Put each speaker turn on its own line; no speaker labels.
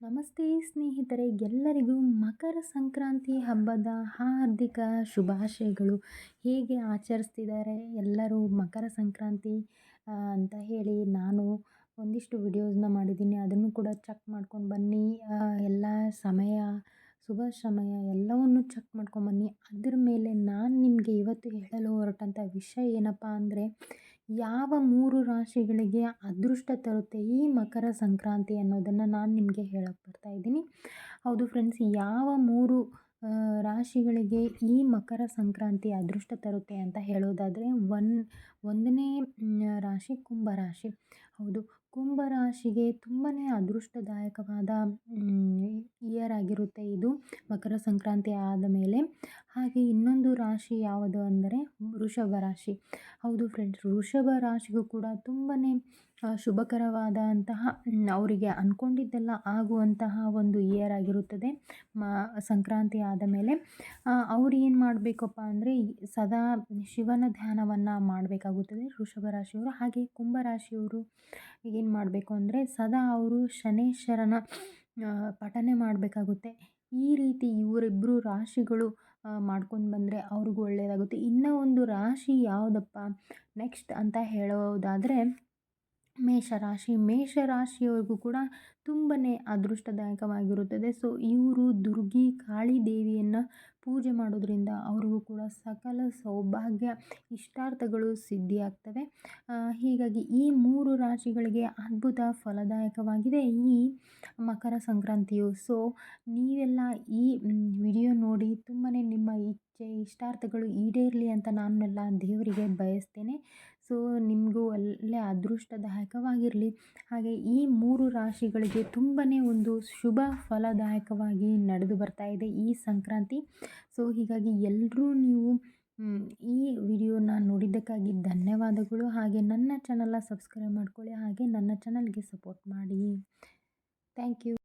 ನಮಸ್ತೆ ಸ್ನೇಹಿತರೆ, ಎಲ್ಲರಿಗೂ ಮಕರ ಸಂಕ್ರಾಂತಿ ಹಬ್ಬದ ಹಾರ್ದಿಕ ಶುಭಾಶಯಗಳು. ಹೇಗೆ ಆಚರಿಸ್ತಿದ್ದಾರೆ ಎಲ್ಲರೂ ಮಕರ ಸಂಕ್ರಾಂತಿ ಅಂತ ಹೇಳಿ ನಾನು ಒಂದಿಷ್ಟು ವಿಡಿಯೋಸ್ನ ಮಾಡಿದ್ದೀನಿ. ಅದನ್ನು ಕೂಡ ಚೆಕ್ ಮಾಡ್ಕೊಂಡು ಬನ್ನಿ. ಎಲ್ಲ ಸಮಯ, ಶುಭ ಸಮಯ ಎಲ್ಲವನ್ನು ಚೆಕ್ ಮಾಡ್ಕೊಂಡು ಬನ್ನಿ. ಅದ್ರ ಮೇಲೆ ನಾನು ನಿಮಗೆ ಇವತ್ತು ಹೇಳಲು ಹೊರಟಂಥ ವಿಷಯ ಏನಪ್ಪ ಅಂದರೆ ಯಾವ ಮೂರು ರಾಶಿಗಳಿಗೆ ಅದೃಷ್ಟ ತರುತ್ತೆ ಈ ಮಕರ ಸಂಕ್ರಾಂತಿ ಅನ್ನೋದನ್ನು ನಾನು ನಿಮಗೆ ಹೇಳಕ್ಕೆ ಬರ್ತಾ ಇದ್ದೀನಿ. ಹೌದು ಫ್ರೆಂಡ್ಸ್ ಯಾವ ಮೂರು ರಾಶಿಗಳಿಗೆ ಈ ಮಕರ ಸಂಕ್ರಾಂತಿ ಅದೃಷ್ಟ ತರುತ್ತೆ ಅಂತ ಹೇಳೋದಾದರೆ ಒನ್ ಒಂದನೇ ರಾಶಿ ಕುಂಭ ರಾಶಿ. ಹೌದು ಕುಂಭರಾಶಿಗೆ ತುಂಬಾ ಅದೃಷ್ಟದಾಯಕವಾದ ಇಯರ್ ಆಗಿರುತ್ತೆ ಇದು. ಮಕರ ಸಂಕ್ರಾಂತಿ ಆದ ಮೇಲೆ. ಹಾಗೆ ಇನ್ನೊಂದು ರಾಶಿ ಯಾವುದು ಅಂದರೆ ವೃಷಭ ರಾಶಿ. ಹೌದು ಫ್ರೆಂಡ್ಸ್ ವೃಷಭ ರಾಶಿಗೂ ಕೂಡ ತುಂಬಾ ಶುಭಕರವಾದಂತಹ ಅವರಿಗೆ ಅಂದ್ಕೊಂಡಿದ್ದೆಲ್ಲ ಆಗುವಂತಹ ಒಂದು ಇಯರ್ ಆಗಿರುತ್ತದೆ. ಮ, ಸಂಕ್ರಾಂತಿ ಆದ ಮೇಲೆ. ಅವ್ರು ಏನು ಮಾಡಬೇಕಪ್ಪ ಅಂದರೆ ಸದಾ ಶಿವನ ಧ್ಯಾನವನ್ನು ಮಾಡಬೇಕಾಗುತ್ತದೆ, ವೃಷಭ ರಾಶಿಯವರು. ಹಾಗೆ ಕುಂಭ ರಾಶಿಯವರು ಏನು ಮಾಡಬೇಕು ಅಂದರೆ, ಸದಾ ಅವರು ಶನೇಶ್ವರನ ಪಠನೆ ಮಾಡಬೇಕಾಗುತ್ತೆ. ಈ ರೀತಿ ಇವರಿಬ್ಬರು ರಾಶಿಗಳು ಮಾಡ್ಕೊಂಡು ಬಂದರೆ ಅವ್ರಿಗೂ ಒಳ್ಳೆಯದಾಗುತ್ತೆ ಇನ್ನೂ ಒಂದು ರಾಶಿ ಯಾವುದಪ್ಪ, ನೆಕ್ಸ್ಟ್ ಅಂತ ಹೇಳೋದಾದರೆ ಮೇಷರಾಶಿ, ಮೇಷರಾಶಿಯವ್ರಿಗೂ ಕೂಡ ತುಂಬಾ ಅದೃಷ್ಟದಾಯಕವಾಗಿರುತ್ತದೆ. ಸೊ ಇವರು ದುರ್ಗಿ ಕಾಳಿ ದೇವಿಯನ್ನು ಪೂಜೆ ಮಾಡೋದ್ರಿಂದ ಅವ್ರಿಗೂ ಕೂಡ ಸಕಲ ಸೌಭಾಗ್ಯ, ಇಷ್ಟಾರ್ಥಗಳು ಸಿದ್ಧಿಯಾಗ್ತವೆ. ಹೀಗಾಗಿ ಈ ಮೂರು ರಾಶಿಗಳಿಗೆ ಅದ್ಭುತ ಫಲದಾಯಕವಾಗಿದೆ ಈ ಮಕರ ಸಂಕ್ರಾಂತಿಯು. ಸೊ ನೀವೆಲ್ಲ ಈ ವಿಡಿಯೋ ನೋಡಿ ತುಂಬಾ ನಿಮ್ಮ ಇಚ್ಛೆ, ಇಷ್ಟಾರ್ಥಗಳು ಈಡೇರಲಿ ಅಂತ ನಾನೆಲ್ಲ ದೇವರಿಗೆ ಬಯಸ್ತೇನೆ. ಸೊ ನಿಮಗೂ ಒಳ್ಳೆ ಅದೃಷ್ಟದಾಯಕವಾಗಿರಲಿ. ಹಾಗೆ ಈ ಮೂರು ರಾಶಿಗಳಿಗೆ ತುಂಬಾ ಒಂದು ಶುಭ ಫಲದಾಯಕವಾಗಿ ನಡೆದು ಬರ್ತಾ ಇದೆ ಈ ಸಂಕ್ರಾಂತಿ. ಸೊ ಹೀಗಾಗಿ ಎಲ್ಲರೂ ನೀವು ಈ ವಿಡಿಯೋನ ನೋಡಿದ್ದಕ್ಕಾಗಿ ಧನ್ಯವಾದಗಳು. ಹಾಗೆ ನನ್ನ ಚಾನಲ್ನ ಸಬ್ಸ್ಕ್ರೈಬ್ ಮಾಡ್ಕೊಳ್ಳಿ, ಹಾಗೆ ನನ್ನ ಚಾನಲ್ಗೆ ಸಪೋರ್ಟ್ ಮಾಡಿ. Thank you